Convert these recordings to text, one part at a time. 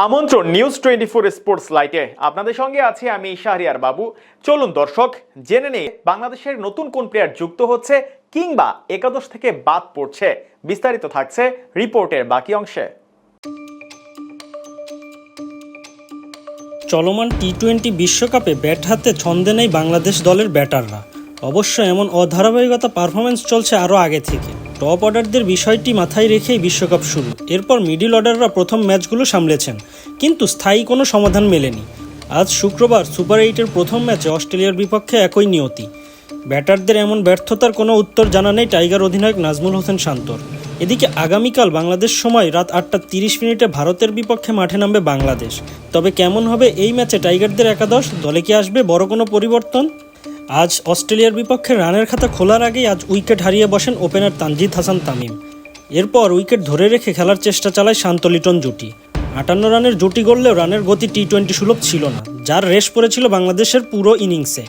আমন্ত্রণ news twenty four sports লাইটে আপনাদের সঙ্গে আছি আমি শাহরিয়ার বাবু। চলুন দর্শক, জেনে নেই বাংলাদেশের নতুন কোন প্লেয়ার যুক্ত হচ্ছে কিংবা একাদশ থেকে বাদ পড়ছে। বিস্তারিত থাকছে রিপোর্টের বাকি অংশে। চলমান টি টোয়েন্টি বিশ্বকাপে ব্যাট হাতে ছন্দে নেই বাংলাদেশ দলের ব্যাটাররা। অবশ্য এমন অধারাবাহিকতা পারফরমেন্স চলছে আরও আগে থেকে। টপ অর্ডারদের বিষয়টি মাথায় রেখেই বিশ্বকাপ শুরু। এরপর মিডিল অর্ডাররা প্রথম ম্যাচগুলো সামলেছেন। কিন্তু স্থায়ী কোনো সমাধান মেলেনি। আজ শুক্রবার সুপার এইটের প্রথম ম্যাচে অস্ট্রেলিয়ার বিপক্ষে একই নিয়তি। ব্যাটারদের এমন ব্যর্থতার কোনো উত্তর জানা নেই টাইগার অধিনায়ক নাজমুল হোসেন শান্তর। এদিকে আগামীকাল বাংলাদেশ সময় রাত আটটা তিরিশ মিনিটে ভারতের বিপক্ষে মাঠে নামবে বাংলাদেশ। তবে কেমন হবে এই ম্যাচে টাইগারদের একাদশ? দলে কি আসবে বড় কোনো পরিবর্তন? আজ অস্ট্রেলিয়ার বিপক্ষে রানের খাতা খোলার আগেই আজ উইকেট হারিয়ে বসেন ওপেনার তানজিদ হাসান তামিম। এরপর উইকেট ধরে রেখে খেলার চেষ্টা চালায় শান্ত লিটন জুটি। আটান্ন রানের জুটি গড়লেও রানের গতি টি টোয়েন্টি সুলভ ছিল না, যার রেশ পড়েছিল বাংলাদেশের পুরো ইনিংসে।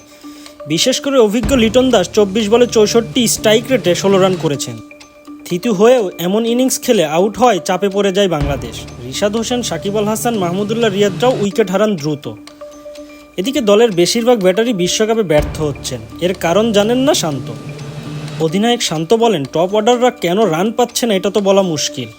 বিশেষ করে অভিজ্ঞ লিটন দাস চব্বিশ বলে চৌষট্টি স্ট্রাইক রেটে ষোলো রান করেছেন। থিতু হয়েও এমন ইনিংস খেলে আউট হয় চাপে পড়ে যায় বাংলাদেশ। রিশাদ হোসেন, সাকিব আল হাসান, মাহমুদুল্লাহ রিয়াদরাও উইকেট হারান দ্রুত। এদিকে দলের বেশিরভাগ ব্যাটারি বিশ্বকাপে ব্যর্থ হচ্ছেন। এর কারণ জানেন না শান্ত? অধিনায়ক শান্ত বলেন, টপ অর্ডাররা কেন রান পাচ্ছে না, এটা তো বলা মুশকিল।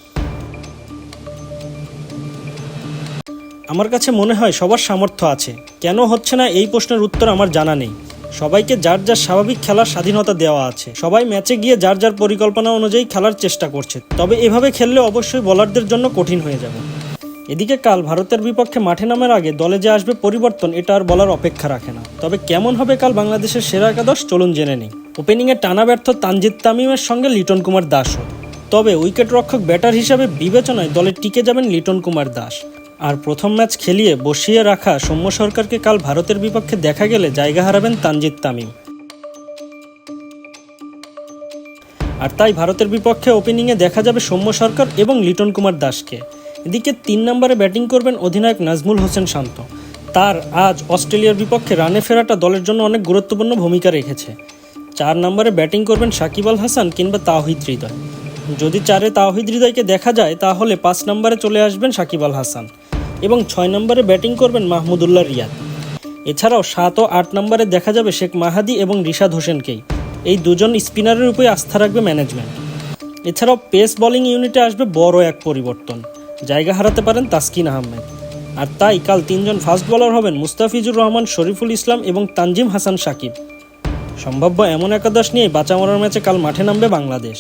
আমার কাছে মনে হয় সবার সামর্থ্য আছে। কেন হচ্ছে না এই প্রশ্নের উত্তর আমার জানা নেই। সবাইকে যার যার স্বাভাবিক খেলার স্বাধীনতা দেওয়া আছে। সবাই ম্যাচে গিয়ে যার যার পরিকল্পনা অনুযায়ী খেলার চেষ্টা করছে। তবে এভাবে খেললে অবশ্যই বোলারদের জন্য কঠিন হয়ে যাবে। এদিকে কাল ভারতের বিপক্ষে মাঠে নামার আগে দলে যে আসবে পরিবর্তন, এটা আর বলার অপেক্ষা রাখে না। তবে কেমন হবে কাল বাংলাদেশের সেরা একাদশ, চলুন জেনে নিই। ওপেনিংয়ে টানা ব্যর্থ তানজিদ তামিমের সঙ্গে লিটন কুমার দাসও তবে উইকেট রক্ষক ব্যাটার হিসাবে বিবেচনায় দলে টিকে যাবেন লিটন কুমার দাস। আর প্রথম ম্যাচ খেলিয়ে বসিয়ে রাখা সৌম্য সরকারকে কাল ভারতের বিপক্ষে দেখা গেলে জায়গা হারাবেন তানজিদ তামিম। আর তাই ভারতের বিপক্ষে ওপেনিংয়ে দেখা যাবে সৌম্য সরকার এবং লিটন কুমার দাসকে। এদিকে তিন নম্বরে ব্যাটিং করবেন অধিনায়ক নাজমুল হোসেন শান্ত। তার আজ অস্ট্রেলিয়ার বিপক্ষে রানে ফেরাটা দলের জন্য অনেক গুরুত্বপূর্ণ ভূমিকা রেখেছে। চার নম্বরে ব্যাটিং করবেন সাকিব আল হাসান কিংবা তাওহিদ হৃদয়। যদি চারে তাওহিদ হৃদয়কে দেখা যায়, তাহলে পাঁচ নম্বরে চলে আসবেন সাকিব আল হাসান এবং ছয় নম্বরে ব্যাটিং করবেন মাহমুদুল্লাহ রিয়াদ। এছাড়াও সাত ও আট নম্বরে দেখা যাবে শেখ মাহাদি এবং রিশাদ হোসেনকেই। এই দুজন স্পিনারের উপরে আস্থা রাখবে ম্যানেজমেন্ট। এছাড়াও পেস বোলিং ইউনিটে আসবে বড় এক পরিবর্তন। জায়গা হারাতে পারেন তাসকিন আহমেদ। আর তাই কাল তিনজন ফাস্ট বলার হবেন মুস্তাফিজুর রহমান, শরীফুল ইসলাম এবং তানজিম হাসান সাকিব। সম্ভাব্য এমন একাদশ নিয়ে বাঁচা মরার ম্যাচে কাল মাঠে নামবে বাংলাদেশ।